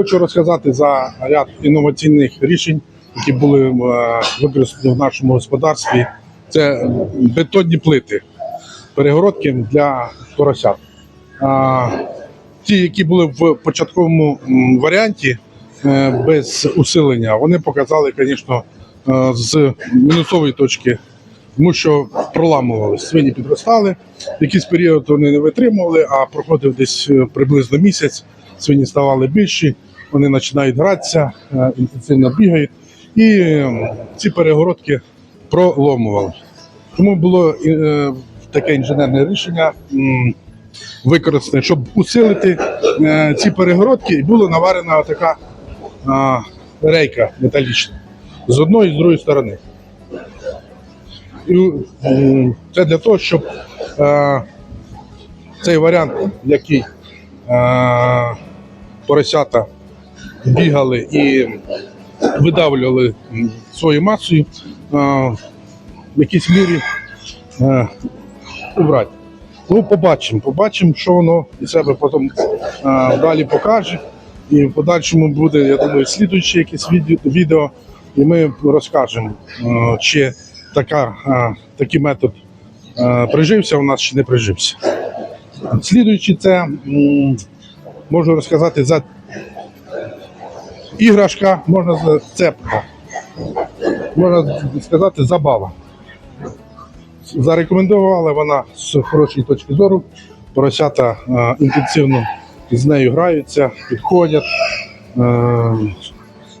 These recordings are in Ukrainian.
Хочу розказати за ряд інноваційних рішень, які були е, використані в нашому господарстві. Це бетонні плити, перегородки для поросят. Ті, які були в початковому варіанті е, без усилення, вони показали, звісно, е, з мінусової точки, тому що проламувалися. Свині підростали, якийсь період вони не витримували, а проходив десь е, приблизно місяць. Свині ставали більші, вони починають гратися, е, інтенсивно бігають, і е, ці перегородки проломували. Тому було е, таке інженерне рішення використане, щоб усилити ці перегородки, і була наварена така рейка металічна з одної і з другої сторони. І, це для того, щоб цей варіант, який поросята бігали і видавлювали м, своєю масою, е, в якійсь мірі е, убрати. Ну, побачимо, побачимо, що воно із себе потім е, далі покаже. І в подальшому буде, я думаю, слідуюче якесь відео, і ми розкажемо, е, чи така, е, такий метод е, прижився у нас, чи не прижився. Слідуючи це, можу розказати за іграшка, можна цепка, можна сказати, забава. Зарекомендувала вона з хорошої точки зору. Поросята е, інтенсивно з нею граються, підходять, е,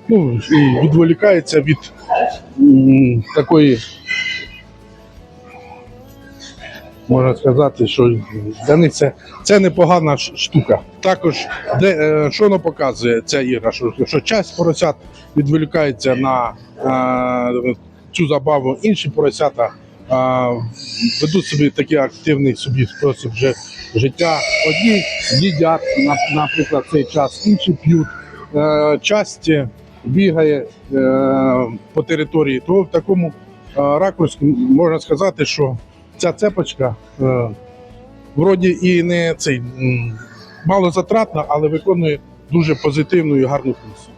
ну, і відволікаються від м, такої, можна сказати, що для них це, це непогана штука. Також, де, е, що воно показує ця ігра, що, що часть поросят відволікається на е, цю забаву, інші поросята а, ведуть собі такий активний собі спосіб жи- життя. Одні їдять, на- наприклад, цей час, інші п'ють. Е, часті бігає е, по території. То в такому е, ракурсі можна сказати, що ця цепочка е, вроді і не цей мало затратна, але виконує дуже позитивну і гарну функцію.